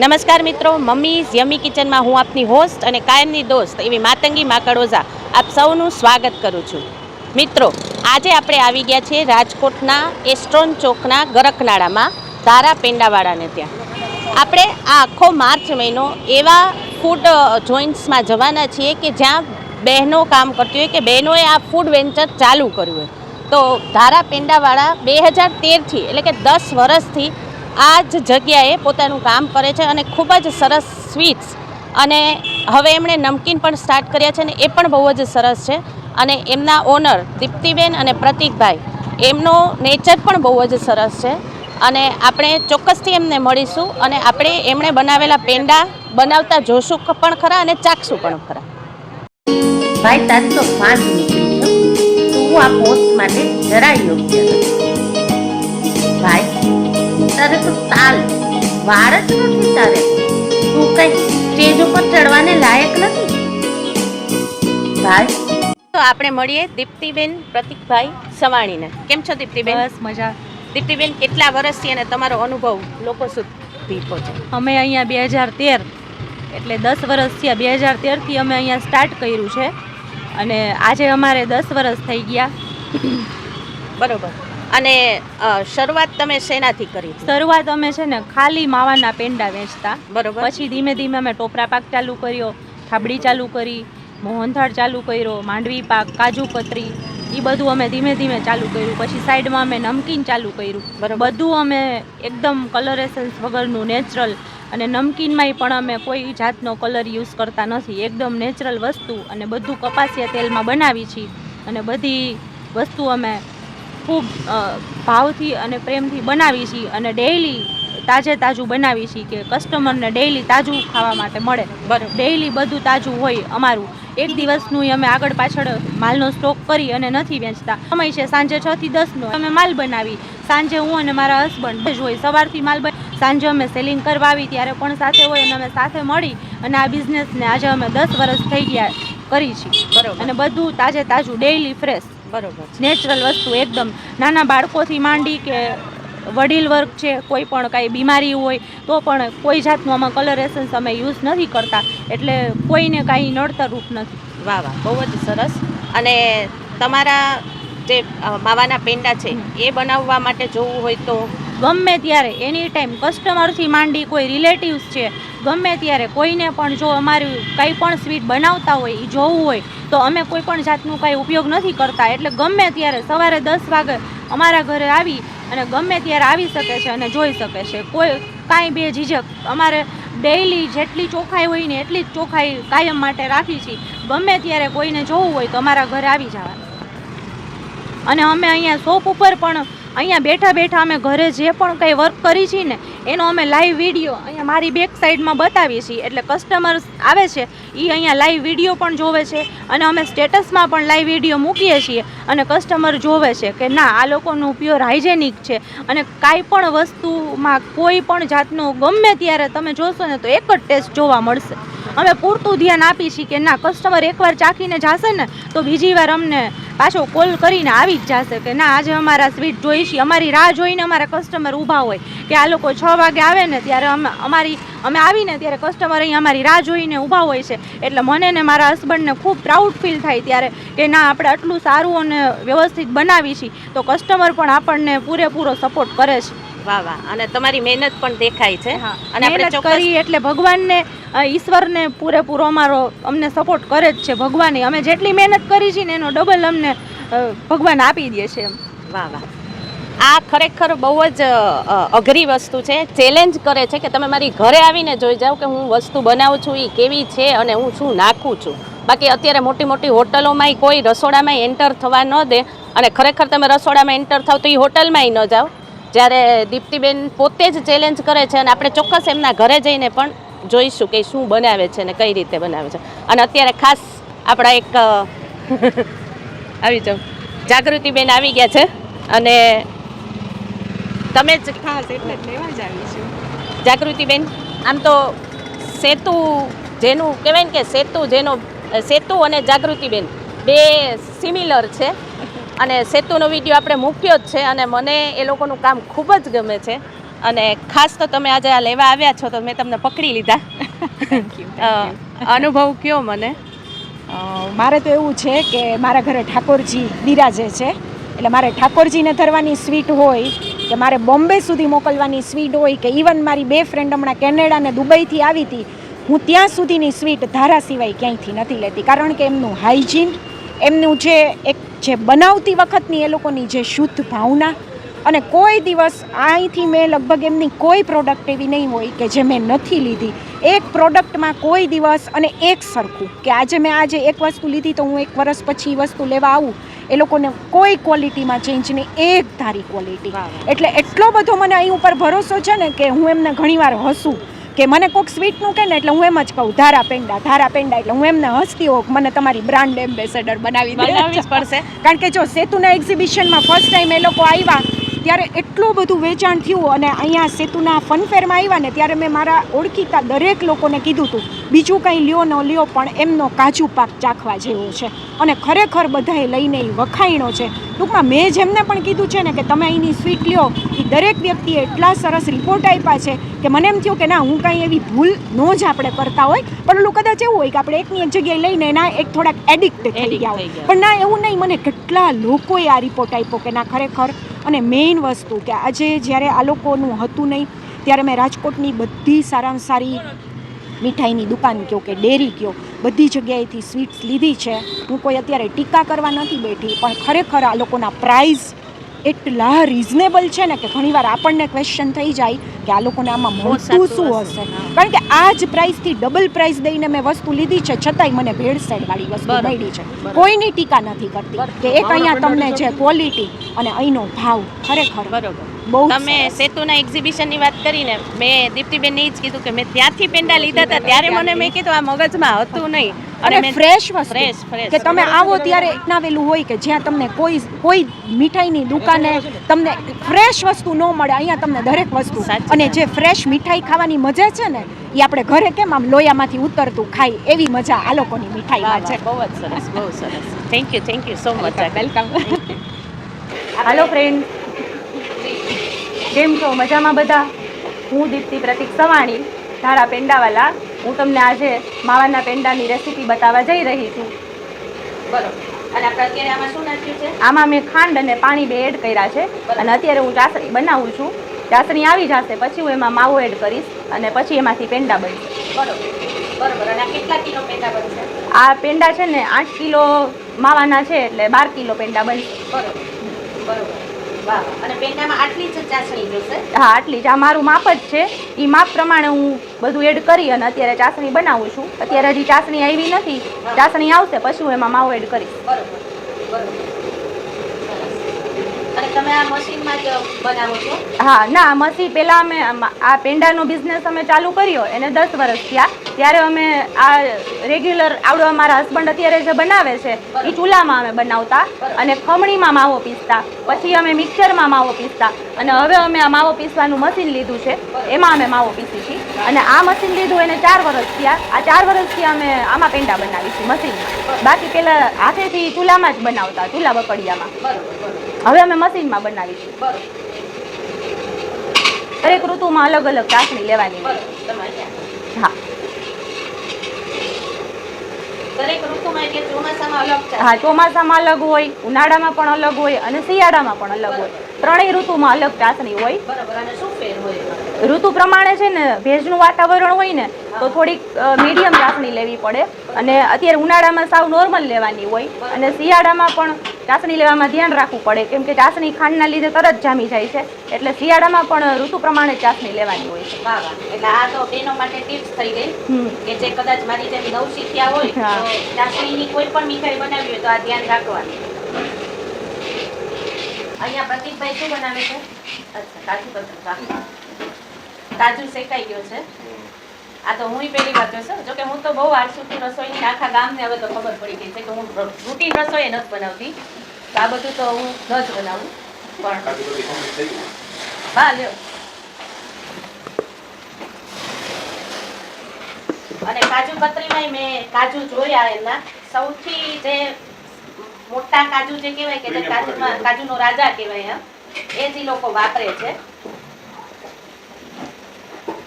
નમસ્કાર મિત્રો, મમ્મી યમી કિચનમાં હું આપની હોસ્ટ અને કાયમની દોસ્ત એવી માતંગી માકડોઝા આપ સૌનું સ્વાગત કરું છું. મિત્રો, આજે આપણે આવી ગયા છીએ રાજકોટના એસ્ટ્રોન ચોકના ગરકનાળામાં, ધારા પેંડાવાળાને ત્યાં. આપણે આ આખો માર્ચ મહિનો એવા ફૂડ જોઈન્ટ્સમાં જવાના છીએ કે જ્યાં બહેનો કામ કરતી હોય કે બહેનોએ આ ફૂડ વેન્ચર ચાલુ કર્યું હોય. તો ધારા પેંડાવાળા બે હજાર તેરથી, એટલે કે દસ વર્ષથી આ જ જગ્યાએ પોતાનું કામ કરે છે અને ખૂબ જ સરસ સ્વીટ્સ અને હવે એમણે નમકીન પણ સ્ટાર્ટ કર્યા છે અને એ પણ બહુ જ સરસ છે. અને એમના ઓનર દીપ્તિબેન અને પ્રતિકભાઈ, એમનો નેચર પણ બહુ જ સરસ છે. અને આપણે ચોક્કસથી એમને મળીશું અને આપણે એમણે બનાવેલા પેંડા બનાવતા જોશું પણ ખરા અને ચાખશું પણ ખરા. ભાઈ તાજ તો ફાંદ નીકળી છો તું આ પોસ્ટ માટે જરાય યોગ્ય નથી. તારે તો તાલ. વાર જ નથી તારે. તું કઈ સ્ટેજ ઉપર ચડવાને લાયક નથી? ભાઈ? તો આપણે મળીએ દીપ્તિબેન પ્રતિકભાઈ સવાણીને. કેમ છો દીપ્તિબેન? બસ મજા. દીપ્તિબેન કેટલા વર્ષથી અને તમારો અનુભવ લોકો સુધી પહોંચે? અમે અહીંયા બે હજાર તેર એટલે દસ વર્ષથી બે હજાર તેરથી અમે અહીંયા સ્ટાર્ટ કર્યું છે. અને આજે અમારે દસ વર્ષ થઈ ગયા. બરોબર. અને શરૂઆત તમે શેનાથી કરી શરૂઆત અમે છે ને ખાલી માવાના પેંડા વેચતા. બરોબર. પછી ધીમે ધીમે અમે ટોપરા પાક ચાલુ કર્યો થાબડી ચાલુ કરી મોહનથાળ ચાલુ કર્યો માંડવી પાક કાજુ કતરી એ બધું અમે ધીમે ધીમે ચાલુ કર્યું. પછી સાઈડમાં અમે નમકીન ચાલુ કર્યું. બધું અમે એકદમ કલર એસન્સ વગરનું નેચરલ અને નમકીનમાંય પણ અમે કોઈ જાતનો કલર યુઝ કરતા નથી. એકદમ નેચરલ વસ્તુ અને બધું કપાસિયા તેલમાં બનાવી છીએ અને બધી વસ્તુ અમે ખૂબ ભાવથી અને પ્રેમથી બનાવી છીએ અને ડેઈલી તાજે તાજું બનાવી છીએ કે કસ્ટમરને ડેઈલી તાજું ખાવા માટે મળે. બરાબર. ડેઈલી બધું તાજું હોય અમારું. એક દિવસનું અમે આગળ પાછળ માલનો સ્ટોક કરી અને નથી વેચતા. સમય છે સાંજે છ થી દસનો અમે માલ બનાવી. સાંજે હું અને મારા હસબન્ડ જ હોય. સવારથી માલ સાંજે અમે સેલિંગ કરવા આવી ત્યારે પણ સાથે હોય અને અમે સાથે મળી અને આ બિઝનેસને આજે અમે દસ વર્ષ થઈ ગયા કરી છીએ. બરાબર. અને બધું તાજે તાજું ડેઈલી ફ્રેશ બરોબર નેચરલ વસ્તુ એકદમ. નાના બાળકોથી માંડી કે વડીલ વર્ગ છે કોઈ પણ કાંઈ બીમારી હોય તો પણ કોઈ જાતનું આમાં કલર એસન્સ અમે યુઝ નથી કરતા. એટલે કોઈને કાંઈ નડતરરૂપ નથી. વાહ વાહ બહુ જ સરસ. અને તમારા જે માવાના પેંડા છે એ બનાવવા માટે જોવું હોય તો ગમે ત્યારે એની ટાઈમ કસ્ટમરથી માંડી કોઈ રિલેટિવ્સ છે, ગમે ત્યારે કોઈને પણ જો અમારું કંઈ પણ સ્વીટ બનાવતા હોય એ જોવું હોય, તો અમે કોઈ પણ જાતનું કાંઈ ઉપયોગ નથી કરતા. એટલે ગમે ત્યારે સવારે દસ વાગે અમારા ઘરે આવી અને ગમે ત્યારે આવી શકે છે અને જોઈ શકે છે. કોઈ કાંઈ બે ઝીઝક અમારે ડેઈલી જેટલી ચોખાઈ હોય ને એટલી જ ચોખાઈ કાયમ માટે રાખી છીએ ગમે ત્યારે કોઈને જોવું હોય તો અમારા ઘરે આવી જવાનું. અને અમે અહીંયા શોપ ઉપર પણ અહીંયા બેઠા બેઠા અમે ઘરે જે પણ કંઈ વર્ક કરી છીએ ને, એનો અમે લાઈવ વીડિયો અહીંયા મારી બેક સાઈડમાં બતાવીએ છીએ. એટલે કસ્ટમર્સ આવે છે એ અહીંયા લાઈવ વીડિયો પણ જોવે છે અને અમે સ્ટેટસમાં પણ લાઈવ વીડિયો મૂકીએ છીએ અને કસ્ટમર જોવે છે કે ના, આ લોકોનું પ્યોર હાઇજેનિક છે. અને કાંઈ પણ વસ્તુમાં કોઈ પણ જાતનું ગમે ત્યારે તમે જોશો ને તો એક જ ટેસ્ટ જોવા મળશે. અમે પૂરતું ધ્યાન આપી છીએ કે ના કસ્ટમર એકવાર ચાખીને જશે ને, તો બીજી વાર અમને પાછો કોલ કરીને આવી જ જશે કે ના, આજે અમારા સ્વીટ જોઈ છીએ, અમારી રાહ જોઈને અમારા કસ્ટમર ઊભા હોય કે આ લોકો છ વાગે આવે ને ત્યારે અમે, અમારી, અમે આવીને ત્યારે કસ્ટમર અહીં અમારી રાહ જોઈને ઊભા હોય છે. એટલે મને ને મારા હસબન્ડને ખૂબ પ્રાઉડ ફીલ થાય ત્યારે કે ના, આપણે આટલું સારું અને વ્યવસ્થિત બનાવી છીએ, તો કસ્ટમર પણ આપણને પૂરેપૂરો સપોર્ટ કરે છે. વાહ વાહ. અને તમારી મહેનત પણ દેખાય છે. અને આપણે કરી એટલે ભગવાનને ઈશ્વરને પૂરેપૂરો અમારો અમને સપોર્ટ કરે જ છે ભગવાને. અમે જેટલી મહેનત કરી છે ને એનો ડબલ અમને ભગવાન આપી દે છે એમ. વાહ વાહ. આ ખરેખર બહુ જ અઘરી વસ્તુ છે. ચેલેન્જ કરે છે કે તમે મારી ઘરે આવીને જોઈ જાઓ કે હું વસ્તુ બનાવું છું એ કેવી છે અને હું શું નાખું છું. બાકી અત્યારે મોટી મોટી હોટલોમાંય કોઈ રસોડામાં એન્ટર થવા ન દે. અને ખરેખર તમે રસોડામાં એન્ટર થાવ તો એ હોટલમાંય ન જાઓ. જ્યારે દીપ્તિબેન પોતે જ ચેલેન્જ કરે છે અને આપણે ચોક્કસ એમના ઘરે જઈને પણ જોઈશું કે શું બનાવે છે અને કઈ રીતે બનાવે છે. અને અત્યારે ખાસ આપણા એક આવી જાઓ. જાગૃતિબેન આવી ગયા છે અને તમે જ ખાસ એટલે લેવા જ આવી છું. જાગૃતિબેન આમ તો સેતુ જેનું કહેવાય ને કે સેતુ જેનો સેતુ અને જાગૃતિબેન બે સિમિલર છે. અને સેતુનો વીડિયો આપણે મૂક્યો જ છે અને મને એ લોકોનું કામ ખૂબ જ ગમે છે. અને ખાસ તો તમે આજે આ લેવા આવ્યા છો તો મેં તમને પકડી લીધા. અનુભવ કયો મને? મારે તો એવું છે કે મારા ઘરે ઠાકોરજી બિરાજે છે. એટલે મારે ઠાકોરજીને ધરવાની સ્વીટ હોય કે મારે બોમ્બે સુધી મોકલવાની સ્વીટ હોય કે ઇવન મારી બે ફ્રેન્ડ હમણાં કેનેડા ને દુબઈથી આવી હતી હું ત્યાં સુધીની સ્વીટ ધારા સિવાય ક્યાંયથી નથી લેતી. કારણ કે એમનું હાઇજીન એમનું જે એક જે બનાવતી વખતની એ લોકોની જે શુદ્ધ ભાવના અને કોઈ દિવસ અહીંથી મેં લગભગ એમની કોઈ પ્રોડક્ટ એવી નહીં હોય કે જે મેં નથી લીધી. એક પ્રોડક્ટમાં કોઈ દિવસ અને એક સરખું કે આજે મેં આજે એક વસ્તુ લીધી તો હું એક વર્ષ પછી એ વસ્તુ લેવા આવું એ લોકોને કોઈ ક્વોલિટીમાં ચેન્જ નહીં એક ધારી ક્વોલિટી. એટલે એટલો બધો મને અહીં ઉપર ભરોસો છે ને કે હું એમને ઘણીવાર હસું. કે મને કોઈક સ્વીટનું કહે ને એટલે હું એમ જ કહું ધારા પેંડા ધારા પેંડા એટલે હું એમને હસતી હોઉં મને તમારી બ્રાન્ડ એમ્બેસેડર બનાવી. બનાવવી જ પડશે કારણ કે જો સેતુના એક્ઝિબિશનમાં ફર્સ્ટ ટાઈમ એ લોકો આવ્યા ત્યારે એટલું બધું વેચાણ થયું અને અહીંયા સેતુના ફનફેરમાં આવ્યા ને ત્યારે મેં મારા ઓળખીતા દરેક લોકોને કીધું હતું બીજું કંઈ લ્યો ન લ્યો પણ એમનો કાજુ પાક ચાખવા જેવો છે. અને ખરેખર બધાએ લઈને એ વખાયણો છે. ટૂંકમાં મેં જેમને પણ કીધું છે ને કે તમે અહીંની સ્વીટ લ્યો. એ દરેક વ્યક્તિએ એટલા સરસ રિપોર્ટ આપ્યા છે કે મને એમ થયું કે ના હું કાંઈ એવી ભૂલ ન જ આપણે કરતા હોય. પણ ઓલું કદાચ એવું હોય કે આપણે એકની એક જગ્યાએ લઈને ના એક થોડાક એડિક્ટ થઈ ગયા હોય. પણ ના એવું નહીં. મને કેટલા લોકોએ આ રિપોર્ટ આપ્યો કે ના ખરેખર અને મેઇન વસ્તુ કે આજે જ્યારે આ લોકોનું હતું નહીં, ત્યારે મેં રાજકોટની બધી સારામાં સારી મીઠાઈની દુકાન કહો કે ડેરી કહો બધી જગ્યાએથી સ્વીટ્સ લીધી છે. હું કોઈ અત્યારે ટીકા કરવા નથી બેઠી, પણ ખરેખર આ લોકોના પ્રાઇઝ એટલા રિઝનેબલ છે ને કે ઘણીવાર આપણને ક્વેશ્ચન થઈ જાય કે આ લોકોને આમાં મોટું શું હશે. કારણ કે આ જ પ્રાઇસથી ડબલ પ્રાઇસ દઈને મેં વસ્તુ લીધી છે છતાંય મને ભેળસેળવાળી વસ્તુ મળી છે. કોઈની ટીકા નથી કરતી કે એક અહીંયા તમને છે? ક્વોલિટી અને અહીંનો ભાવ ખરેખર બરોબર. તમે. સેતુના એક્ઝિબિશનની વાત કરીને મેં દીપ્તિબેનને એ જ કીધું કે મેં ત્યાંથી પેંડા લીધા હતા ત્યારે મને મેં કીધું આ મગજમાં હતું નહીં. અને ફ્રેશ ફ્રેશ fresh. કે તમે આવો ત્યારે અપનાવેલું હોય કે જ્યાં તમને કોઈ કોઈ મીઠાઈની દુકાને તમને ફ્રેશ વસ્તુ ન મળે અહીંયા તમને દરેક વસ્તુ. અને જે ફ્રેશ મીઠાઈ ખાવાની મજા છે ને એ આપણે ઘરે કેમ આમ લોયામાંથી ઉતરતું ખાઈ એવી મજા આ લોકોની મીઠાઈ મીઠાઈમાં છે. બહુ જ સરસ બહુ સરસ. Thank you thank you so much welcome hello friend કેમ છો? મજામાં બધા? હું દીપ્તિ પ્રતિક સવાણી ધારા પેંડાવાલા. હું તમને આજે માવાના પેંડાની રેસીપી બતાવવા જઈ રહી છું. બરોબર. આમાં મેં ખાંડ અને પાણી બે એડ કર્યા છે. અને અત્યારે હું ચાસણી બનાવું છું. ચાસણી આવી જશે પછી હું એમાં માવો એડ કરીશ અને પછી એમાંથી પેંડા બનશે. બરોબર. અને આ કેટલા કિલો પેંડા બનશે? આ પેંડા છે ને આઠ કિલો માવાના છે એટલે બાર કિલો પેંડા બનશે. બરોબર. અને પેંડામાં આટલી જ ચાસણી જોશે? હા આટલી જ. આ મારું માપ જ છે. એ માપ પ્રમાણે હું બધું એડ કરી અને અત્યારે ચાસણી બનાવું છું. અત્યારે હજી ચાસણી આવી નથી. ચાસણી આવશે પછી હું એમાં માવો એડ કરીશ. બરોબર. બરોબર સરસ. અને તમે આ મશીનમાં જ બનાવો છો હા ના મસી પહેલાં અમે આ પેંડાનો બિઝનેસ અમે ચાલુ કર્યો એને દસ વર્ષ થયા. ત્યારે અમે આ રેગ્યુલર આવડો અમારા હસબન્ડ અત્યારે જે બનાવે છે એ ચૂલામાં અમે બનાવતા અને ખમણીમાં માવો પીસતા. પછી અમે મિક્સરમાં માવો પીસતા. અને હવે અમે આ માવો પીસવાનું મશીન લીધું છે એમાં અમે માવો પીસી છીએ. અને આ મશીન લીધું એને ચાર વર્ષ થયા. આ ચાર વર્ષથી અમે આમાં પેંડા બનાવી છીએ મશીનમાં. બાકી પહેલાં હાથેથી ચૂલામાં જ બનાવતા ચૂલા બકડિયામાં. બરોબર. હવે અમે મશીનમાં બનાવીશું. દરેક ઋતુમાં અલગ અલગ ચાસણી લેવાની. હા. હા ચોમાસામાં અલગ હોય ઉનાળામાં પણ અલગ હોય અને શિયાળામાં પણ અલગ હોય. ત્રણેય ઋતુમાં અલગ ચાસણી હોય? ઋતુ પ્રમાણે છે ને ભેજનું વાતાવરણ હોય ને તો થોડીક મીડિયમ ચાસણી લેવી પડે. અને અત્યારે ઉનાળામાં સાવ નોર્મલ લેવાની હોય. અને શિયાળામાં પણ ચાસણી લેવામાં ધ્યાન રાખવું પડે. કેમ કે ચાસણી ખાંડના લીધે તરત જામી જાય છે. એટલે શિયાળામાં પણ ઋતુ પ્રમાણે ચાસણી લેવાની હોય છે. વાહ વાહ. એટલે આ તો બહેનો માટે ટિપ્સ થઈ ગઈ. કે જે કદાચ મારી જેમ નવ શીખ્યા હોય તો ચાસણીની કોઈ પણ મીઠાઈ બનાવી હોય તો આ ધ્યાન રાખવાનું. અહીંયા પ્રતિકભાઈ શું બનાવે છે? અચ્છા કાજુ વાહ. કાજુ શેકાઈ ગયો છે. આ તો હું પહેલી વાર જોઈશ જો કે હું તો બહુ આરસુથી રસોઈની આખા ગામને હવે તો ખબર પડી ગઈ છે કે હું રૂટીન રસોઈ નથી બનાવતી. તો આ બધું તો હું ન જ બનાવું. પણ હા લ્યો. અને કાજુ કતરીમાં મેં કાજુ જોયા એમના સૌથી જે મોટા કાજુ જે કહેવાય કે કાજુમાં કાજુનો રાજા કહેવાય એમ એ જ લોકો વાપરે છે.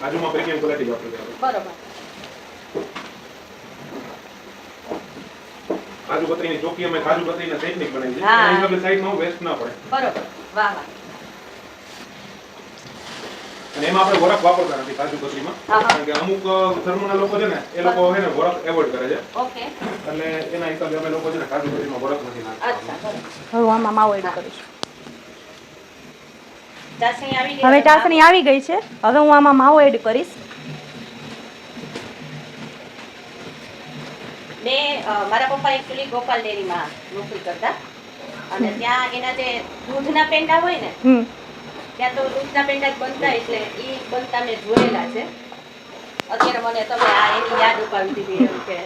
કાજુમાં પ્રીમિયમ ક્વોલિટી વાપરી છે બરોબર. કાજુ કતરીની ચોકી અમે કાજુ કતરીના ટેકનિક બનાવી છે. એના હિસાબે સાઈડમાં વેસ્ટ ના પડે. બરાબર. વાહ વાહ. અને એમાં આપણે વરખ વાપરતા નથી કાજુ કતરીમાં. કારણ કે અમુક ધર્મના લોકો છે ને એ લોકો છે ને વરખ એવોર્ડ કરે છે. ઓકે. એટલે એના હિસાબે અમે લોકો છે ને કાજુ કતરીમાં વરખ નથી નાખતા. અચ્છા હવે આમાં માવો એડ કરીશ. હવે ચાસણી આવી ગઈ છે. હવે હું આમાં માવો એડ કરીશ. મેં મારા પપ્પા એકચ્યુઅલી ગોપાલ ડેરીમાં નોકરી કરતા. અને ત્યાં એના જે દૂધના પેંડા હોય ને ત્યાં તો દૂધના પેંડા જ બનતા એટલે એ બનતા મેં જોયેલા છે. અત્યારે મને તમે આ એની યાદ ઉપાડી દીધી એમ કે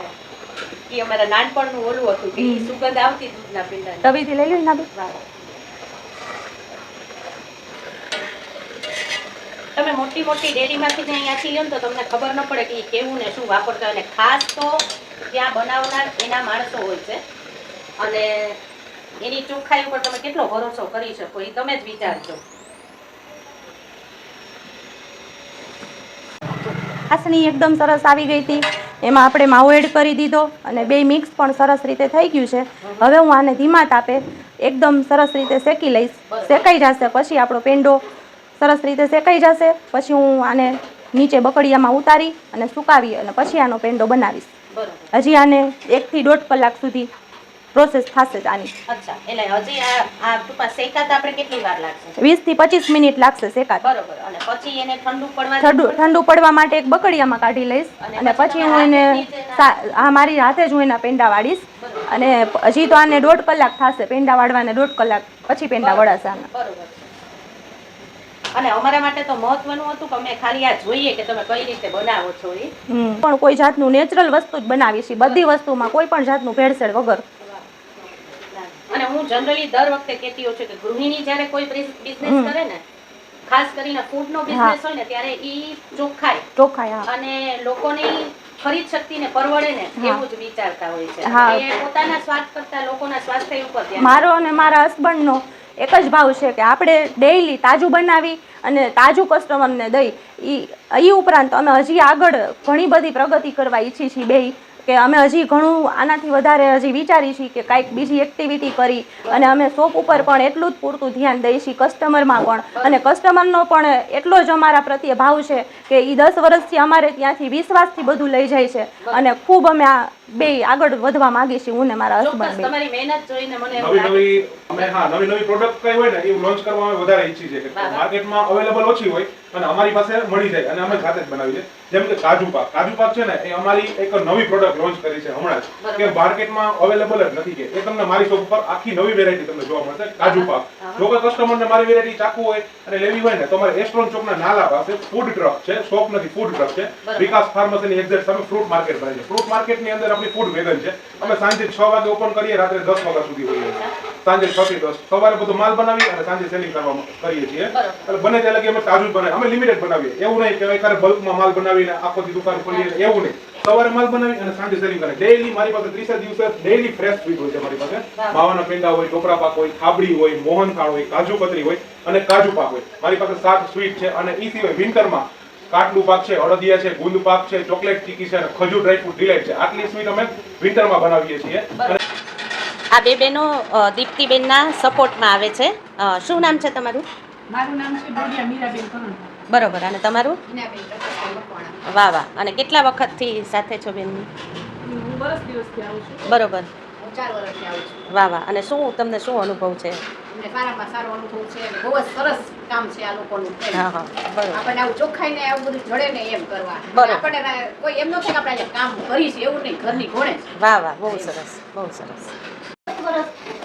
એ અમારા નાનપણનું ઓલું હતું કે સુગંધ આવતી દૂધના પેંડા તવીથી લઈ લઈ ના તમે મોટી મોટી ડેરીમાંથી જ અહીંયાથી લ્યો ને તો તમને ખબર ન પડે કે કેવું ને શું વાપરતા અને ખાસ તો ત્યાં બનાવનાર એના માણસો હોય છે. અને એની ચોખ્ખાઈ ઉપર તમે કેટલો ભરોસો કરી શકો એ તમે જ વિચારજો. ચાસણી એકદમ સરસ આવી ગઈ હતી. એમાં આપણે માવો એડ કરી દીધો અને બે મિક્સ પણ સરસ રીતે થઈ ગયું છે. હવે હું આને ધીમા તાપે એકદમ સરસ રીતે શેકી લઈશ. શેકાઈ જશે પછી આપણો પેંડો સરસ રીતે શેકાઈ જશે. પછી હું આને નીચે બકડિયામાં ઉતારી અને સુકાવી અને પછી આનો પેંડો બનાવીશ. હજી આને એકથી દોઢ કલાક સુધી પ્રોસેસ થશે આની. અચ્છા એટલે હજી આ આ શેકાતા આપણે કેટલી વાર લાગશે? વીસથી પચીસ મિનિટ લાગશે શેકાતા. બરોબર અને પછી એને ઠંડુ પડવા ઠંડુ ઠંડુ પડવા માટે એક બકડિયામાં કાઢી લઈશ. અને પછી હું એને આ મારી હાથે જ હું એના પેંડા વાળીશ. અને હજી તો આને દોઢ કલાક થશે પેંડા વાળવાને દોઢ કલાક પછી પેંડા વળાશે આના બરોબર. અને અમારા માટે તો મહત્વનું હતું કે અમે ખાલી આ જોઈએ કે તમે કઈ રીતે બનાવો છો એ. પણ કોઈ જાતનું નેચરલ વસ્તુ જ બનાવી છે બધી વસ્તુમાં કોઈ પણ જાતનું ભેળસેળ વગર. અને હું જનરલી દર વખતે કહેતી હોઉં છું કે ગૃહિણી જ્યારે કોઈ બિઝનેસ કરે ને ખાસ કરીને ફૂડ નો બિઝનેસ હોય ને ત્યારે ઈ ચોખ્ખાઈ. ચોખ્ખાય અને લોકોની ખરીદ શક્તિને પરવડે ને એવું જ વિચારતા હોય છે. એ પોતાના સ્વાદ કરતા લોકોના સ્વાસ્થ્ય ઉપર મારો અને મારા હસબન્ડનો એક જ ભાવ છે કે આપણે ડેઈલી તાજું બનાવી અને તાજું કસ્ટમરને દઈ. એ ઉપરાંત અમે હજી આગળ ઘણી બધી પ્રગતિ કરવા ઈચ્છી છીએ બેય. કે અમે હજી ઘણું આનાથી વધારે હજી વિચારી છીએ કે કાંઈક બીજી એક્ટિવિટી કરી અને અમે શોપ ઉપર પણ એટલું જ પૂરતું ધ્યાન દઈ છીએ કસ્ટમરમાં પણ. અને કસ્ટમરનો પણ એટલો જ અમારા પ્રત્યે ભાવ છે કે એ દસ વર્ષથી અમારે ત્યાંથી વિશ્વાસથી બધું લઈ જાય છે. અને ખૂબ અમે આ બે આગળ વધવા માંગીએ છીએ હું ને મારા હસબન્ડ તમારી મહેનત જોઈને મને નવી નવી અમે હા નવી નવી પ્રોડક્ટ કઈ હોય ને એ લોન્ચ કરવા અમે વધારે ઈચ્છી છે કે માર્કેટમાં અવેલેબલ ઓછી હોય અને અમારી પાસે મળી જાય અને અમે જાતે જ બનાવી છે જેમ કે કાજુ પાક. કાજુ પાક છે ને એ અમારી એક નવી પ્રોડક્ટ લોન્ચ કરી છે હમણાં જ. કે માર્કેટમાં અવેલેબલ જ નથી કે. એ તમને મારી શોપ ઉપર આખી નવી વેરાયટી તમને જોવા મળશે. કાજુ પાક. જો કોઈ કસ્ટમરને મારી વેરાયટી ચાખવું હોય અને લેવી હોય ને તો અમારે એસ્ટ્રોન ચોકના નાલા પાસે ફૂડ ટ્રક છે. શોપ નથી ફૂડ ટ્રક છે. વિકાસ ફાર્મસીની એક્ઝેક્ટ સામે ફ્રૂટ માર્કેટ બને છે. ફ્રૂટ માર્કેટની અંદર આપણી ફૂડ વેગન છે. અમે સાંજે છ વાગે ઓપન કરીએ રાત્રે દસ વાગ્યા સુધી હોઈએ સાંજે છ થી દસ. સવારે બધો માલ બનાવી અને સાંજે સેલિંગ કરવા કરીએ છીએ. એટલે બને ત્યાં લગી અમે તાજું બનાવીએ. અમે લિમિટેડ બનાવીએ. એવું નહીં કે બલ્કમાં માલ બનાવીને આખો દુકાન ખોલીએ એવું નહીં. સવારે માલ બનાવી અને સાંજે સેલિંગ કરે. ડેઈલી મારી પાસે ત્રીસ દિવસે ડેઈલી ફ્રેશ સ્વીટ હોય છે મારી પાસે. માવાના પેંડા હોય ટોપરા પાક હોય ખાબડી હોય મોહનથાળ હોય કાજુ કતરી હોય અને કાજુ પાક હોય. મારી પાસે સાત સ્વીટ છે અને ઈ સિવાય વિન્ટરમાં કાટલું પાક છે અડદિયા છે ગુંદ પાક છે ચોકલેટ ચીકી છે અને ખજૂર ડ્રાયફ્રૂટ ડિલાઇટ છે. આટલી સ્વીટ અમે વિન્ટરમાં બનાવીએ છીએ. આ બે બહેનો અ, દીપ્તિબેનના સપોર્ટમાં આવે છે. શું નામ છે તમારું? મારું નામ છે ડોડિયા મીરાબેન કરણ બરોબર અને તમારું? વાહ વાહ. અને કેટલા વખતથી સાથે છો બેન? હું વરસ દિવસથી આવું છું. બરોબર. હું ચાર વર્ષથી આવું છું. વાહ વાહ. અને શું તમને શું અનુભવ છે? વાહ વાહ. બહુ સરસ. બહુ સરસ.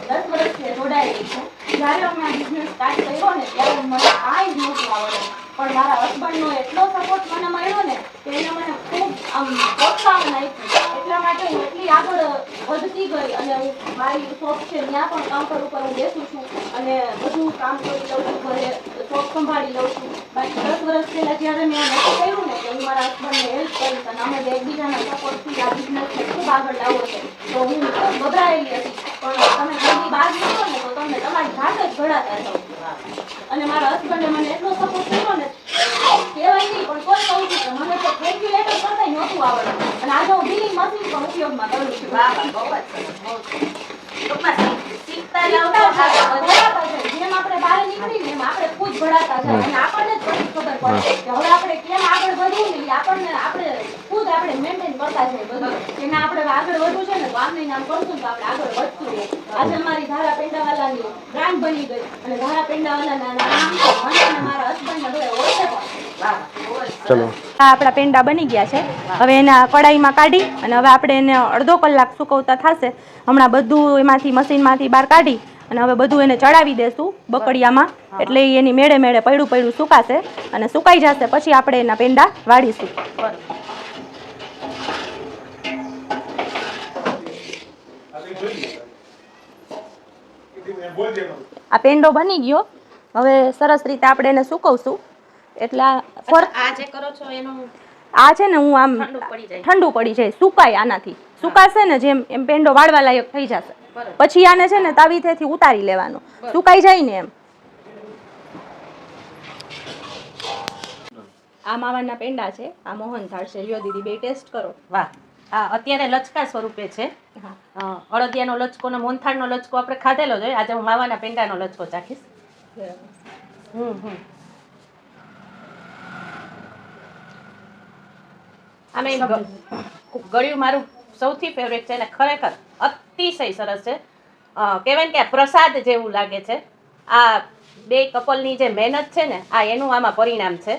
દસ વર્ષથી જોડાયેલી છું. જ્યારે અમે બિઝનેસ સ્ટાર્ટ કર્યો ને ત્યારે મને કાંઈ જ નહોતું આવડતું. પણ મારા હસબન્ડનો એટલો સપોર્ટ મને મળ્યો ને કે એને મને ખૂબ આમ પ્રોત્સાહન આપ્યું. એટલા માટે હું એટલી આગળ વધતી ગઈ અને હું મારી શોપ છે ત્યાં પણ કાઉન્ટર ઉપર હું બેસું છું અને બધું કામ કરી લઉં છું, ઘરે શોપ સંભાળી લઉં છું. બાકી દસ વર્ષ પહેલાં જ્યારે મેં નક્કી કર્યું ને કે હું મારા હસબન્ડને હેલ્પ કરીશ અને અમે એકબીજાના સપોર્ટથી આ બિઝનેસને ખૂબ આગળ લાવવો છે, તો હું ગભરાયેલી હતી. પણ તમે ઘરની બહાર નીકળો ને તો તમને તમારી જાત જ ઘડાતા જાઓ અને મારા હસબન્ડે મને એટલો સપોર્ટ કર્યો ને કહેવાય નહીં પણ કોઈ કહું છું કે મને તો કેલ્ક્યુલેટર કરતા નહોતું આવડતું અને આજે હું બિલિંગ મશીન પણ ઉપયોગમાં કરું છું વાહ વાહ બહુ જ સરસ બહુ જ સરસ. ટૂંકમાં શીખ- શીખતા જાઓ તો શીખતા આગળ જાઓ, વધો. બરાબર છે. જેમ આપણે બહાર નીકળીને એમ આપણે ખુદ ભણાતા જાય અને આપણને જ પછી ખબર પડે કે હવે આપણે કેમ આગળ વધવું ને એ આપણને આપણે ખુદ આપણે મેન્ટેન કરતા જાય બધું કે ના આપણે આગળ વધવું છે ને તો આમને નામ કરશું તો આપણે આગળ વધતું રહે. આજે અમારી ધારા પેંડાવાલાની બ્રાન્ડ બની ગઈ. અને ધારા પેંડાવાલાના નામ તો મને અને મારા હસબન્ડને બધા ઓળખે પણ. વાહ વાહ બહુ જ સરસ. ચલો. આ આપણા પેંડા બની ગયા છે. હવે એના કડાઈમાં કાઢી અને હવે આપણે એને અડધો કલાક સુકવતા થશે. હમણાં બધું એમાંથી મશીનમાંથી બહાર કાઢી અને હવે બધું એને ચડાવી દેશું બકડિયામાં. એટલે એની મેળે મેળે પડ્યું પડ્યું સુકાશે અને સુકાઈ જશે. પછી આપણે એના પેંડા વાળીશું. આ પેંડો બની ગયો. હવે સરસ રીતે આપણે એને સુકવશું. એટલે આ જે કરો છો એનું આ છે ને હું આમ ઠંડુ પડી જાય. સુકાય આનાથી. સુકાશે ને જેમ એમ પેંડો વાળવા લાયક થઈ જશે. પછી આને છે ને તાવીથેથી ઉતારી લેવાનો. સુકાઈ જાય ને એમ. આ માવાના પેંડા છે. આ મોહનથાળ છે. લ્યો દીદી બે ટેસ્ટ કરો. વાહ. આ અત્યારે લચકા સ્વરૂપે છે. અળદિયાનો લચકો ને મોનથાળનો લચકો આપણે ખાધેલો જ હોય. આજે હું માવાના પેંડાનો લચકો ચાખીશ. હમ હમ. આમે ગળ્યું મારું સૌથી ફેવરેટ છે અને ખરેખર અતિશય સરસ છે. કહેવાય ને કે પ્રસાદ જેવું લાગે છે. આ બે કપલની જે મહેનત છે ને આ એનું આમાં પરિણામ છે.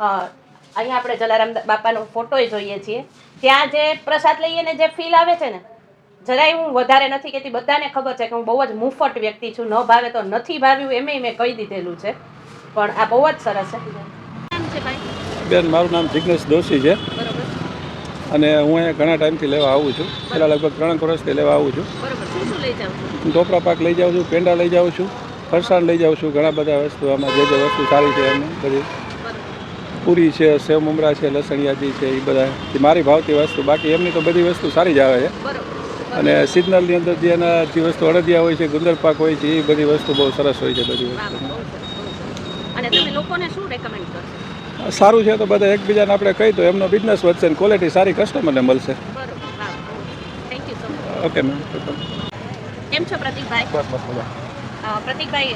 અહીંયા આપણે જલારામ બાપાનો ફોટોય જોઈએ છીએ. ત્યાં જે પ્રસાદ લઈએ ને જે ફીલ આવે છે ને જરાય હું વધારે નથી કહેતી બધાને ખબર છે કે હું બહુ જ મુફટ વ્યક્તિ છું ન ભાવે તો નથી ભાવ્યું એમેય મેં કહી દીધેલું છે. પણ આ બહુ જ સરસ છે. કેમ છે ભાઈ? બેન મારું નામ જિગ્નેશ દોશી છે. અને હું અહીંયા ઘણા ટાઈમથી લેવા આવું છું. પહેલાં લગભગ ત્રણ વર્ષથી લેવા આવું છું. બરોબર. શું શું લઈ જાવ છો? હું ટોપરા પાક લઈ જાઉં છું પેંડા લઈ જાઉં છું ફરસાણ લઈ જાઉં છું ઘણા બધા વસ્તુ આમાં જે જે વસ્તુ સારી છે એમ બધી. પૂરી છે સેવ મમરા છે લસણિયાજી છે એ બધા. એ મારી ભાવતી વસ્તુ. બાકી એમની તો બધી વસ્તુ સારી જ આવે છે. અને સિઝનલની અંદર જે એના જે વસ્તુ અડદિયા હોય છે ગુંદર પાક હોય છે એ બધી વસ્તુ બહુ સરસ હોય છે બધી વસ્તુ. બહુ સરસ, બહુ સરસ. અને તમે લોકોને શું રેકમેન્ડ કરશો? સારું છે તો બધા એકબીજાને આપણે કહી તો એમનો બિઝનેસ વધશે અને ક્વોલિટી સારી કસ્ટમરને મળશે. બરોબર વાહ thank you so much okay ma'am કેમ છો પ્રતિકભાઈ? બસ બસ પ્રતિકભાઈ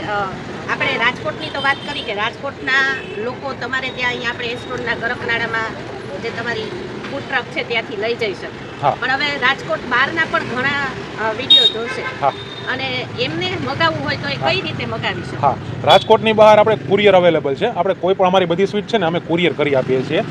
આપણે રાજકોટની તો વાત કરી કે રાજકોટના લોકો તમારે ત્યાં અહીંયા આપણે એસ્ટ્રોનના ગરકનાળામાં જે તમારી ફૂડ ટ્રક છે ત્યાંથી લઈ જઈ શકે. પણ હવે રાજકોટ બહારના પણ ઘણા વીડિયો જોશે. હા. અને એમને મગાવવું હોય તો એ કઈ રીતે મગાવી શકે હા. રાજકોટની બહાર આપણે કુરિયર અવેલેબલ છે. આપણે કોઈ પણ અમારી બધી સ્વીટ છે ને અમે કુરિયર કરી આપીએ છીએ.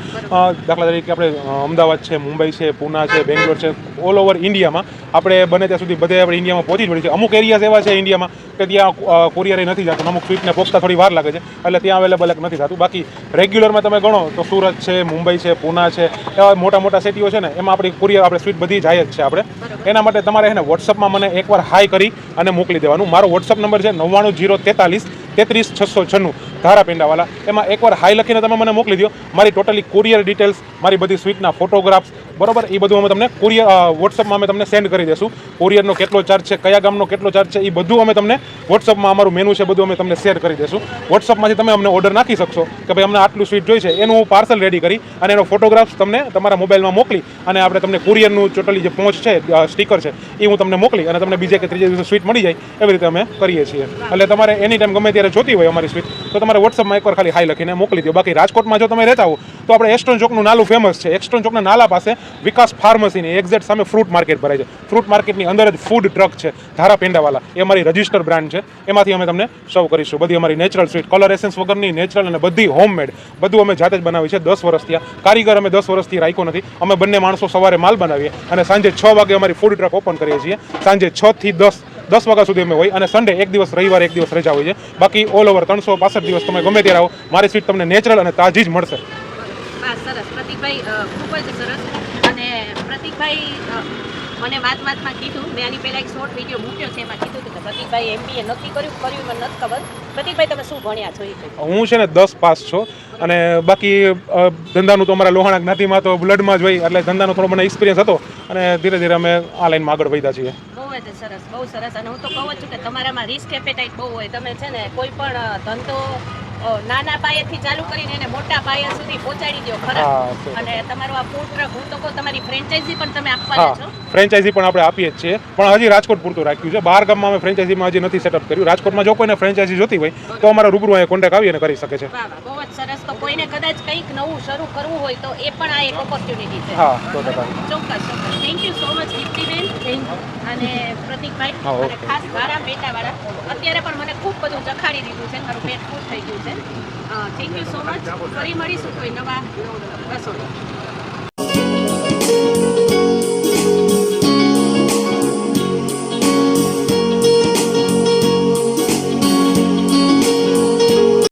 દાખલા તરીકે આપણે અમદાવાદ છે મુંબઈ છે પૂના છે બેંગ્લોર છે ઓલ ઓવર ઇન્ડિયામાં આપણે બને ત્યાં સુધી બધે આપણે ઇન્ડિયામાં પહોંચી જ વળી છે અમુક એરિયાઝ એવા છે ઇન્ડિયામાં કે ત્યાં કુરિયર નથી જતું અમુક સ્વીટને પહોંચતા થોડી વાર લાગે છે એટલે ત્યાં અવેલેબલ એક નથી થતું. બાકી રેગ્યુલરમાં તમે ગણો તો સુરત છે મુંબઈ છે પૂના છે એવા મોટા મોટા સિટીઓ છે ને એમાં આપણી કુરિયર આપણે સ્વીટ બધી જાય જ છે આપણે. એના માટે તમારે એને વોટ્સઅપમાં મને એકવાર હાઈ કરી અને મોકલી દેવાનું. મારો વોટ્સઅપ નંબર છે નવ્વાણું જીરો તેતાલીસ તેત્રીસ છસો છન્નું. ધારા પેંડાવાલા. એમાં એકવાર હાઈ લખીને તમે મને મોકલી દો મારી ટોટલી કુરિયર ડિટેલ્સ મારી બધી સ્વીટના ફોટોગ્રાફ્સ બરોબર? એ બધું અમે તમને કુરિયર વોટ્સઅપમાં અમે તમને સેન્ડ કરી દઈશું કુરિયરનો કેટલો ચાર્જ છે, કયા ગામનો કેટલો ચાર્જ છે એ બધું અમે તમને વોટ્સઅપમાં અમારું મેનુ છે, બધું અમે તમને શેર કરી દઈશું વોટ્સઅપમાંથી તમે અમને ઓર્ડર નાખી શકશો કે ભાઈ અમને આટલું સ્વીટ જોઈ છે એનું હું પાર્સલ રેડી કરી અને એનો ફોટોગ્રાફ્સ તમને તમારા મોબાઈલમાં મોકલી અને આપણે તમને કુરિયરનું ટોટલી જે પહોંચ છે સ્ટીકર છે એ હું તમને મોકલી અને તમને બીજે કે ત્રીજે દિવસે સ્વીટ મળી જાય, એવી રીતે અમે કરીએ છીએ. એટલે તમારે એની ટાઈમ ગમે ત્યારે જોતી હોય અમારી સ્વીટ તો તમારે વોટ્સઅપમાં એકવાર ખાલી હાઈ લખીને મોકલી દો. બાકી રાજકોટમાં જો તમે રહેતા હો, તો આપણે એસ્ટોન ચોકનું નાલું ફેમસ છે. એસ્ટોન ચોકના નાલા પાસે વિકાસ ફાર્મસીની એક્ઝેક્ટ સામે ફ્રૂટ માર્કેટ ભરાય છે. ફ્રૂટ માર્કેટની અંદર જ ફૂડ ટ્રક છે, ધારા પેંડાવાલા. એ અમારી રજિસ્ટર બ્રાન્ડ છે. એમાંથી અમે તમને સર્વ કરીશું. બધી અમારી નેચરલ સ્વીટ કલર એસેન્સ વગરની નેચરલ અને બધી હોમમેડ બધું અમે જાતે જ બનાવી છે દસ વર્ષથી કારીગર અમે દસ વર્ષથી રાખ્યો નથી. અમે બંને માણસો સવારે માલ બનાવીએ અને સાંજે છ વાગે અમારી ફૂડ ટ્રક ઓપન કરીએ છીએ. સાંજે છ થી દસ દસ વાગ્યા સુધી અમે હોય અને સન્ડે એક દિવસ, રવિવાર એક દિવસ રજા હોય છે. બાકી ઓલ ઓવર ત્રણસો પાસઠ દિવસ તમે ગમે ત્યારે આવો. મારી સ્વીટ તમને નેચરલ અને તાજી જ મળશે. સરસ. પ્રતિકભાઈ ખૂબ જ સરસ. પ્રતિકભાઈ મને વાત વાતમાં કીધું મેં આની પહેલાં એક શોર્ટ વીડિયો મૂક્યો છે એમાં કીધું કે પ્રતિકભાઈ એમબીએ નક્કી કર્યું કર્યું મને નથી ખબર. પ્રતિકભાઈ તમે શું ભણ્યા છો એ હું છે ને દસ પાસ છું અને બાકી ધંધાનું તો અમારા લોહાણા જ્ઞાતિમાં તો બ્લડમાં જ હોય એટલે ધંધાનો થોડો મને એક્સપિરિયન્સ હતો અને ધીરે ધીરે અમે આ લાઈનમાં આગળ વધ્યા છીએ. બહુ જ સરસ બહુ સરસ. અને હું તો કહું છું કે તમારામાં રિસ્ક એપેટાઇટ બહુ હોય. તમે છે ને કોઈ પણ ધંધો નાના પાયેથી ચાલુ કરીને એને મોટા પાયા સુધી પહોંચાડી દો ખરા. અને તમારો આ ફૂડ ટ્રક હું તો કહું તમારી ફ્રેન્ચાઇઝી પણ તમે આપવાના છો. ફ્રેન્ચાઇઝી પણ આપણે આપીએ જ છીએ. પણ હજી રાજકોટ પૂરતું રાખ્યું છે. બહાર ગામમાં અમે ફ્રેન્ચાઇઝીમાં હજી નથી સેટઅપ કર્યું. રાજકોટમાં જો કોઈને ફ્રેન્ચાઇઝી જોતી હોય તો અમારા રૂબરૂ અહીંયા કોન્ટેક્ટ આવી અને કરી શકે છે. વાહ વાહ બહુ જ સરસ. તો કોઈને કદાચ કંઈક નવું શરૂ કરવું હોય તો એ પણ આ એક ઓપોર્ચ્યુનિટી છે. હા સો ટકા ચોક્કસ ચોક્કસ. થેન્ક યુ સો મચ દીપ્તિબેન અને પ્રતિકભાઈ અને ખાસ મારા બેટાવાળા. અત્યારે પણ મને ખૂબ બધું ચખાડી દીધું છે. મારું પેટ ખુશ થઈ ગયું છે. થેન્ક યુ સો મચ ફરી મળીશું કોઈ નવા રસોઈ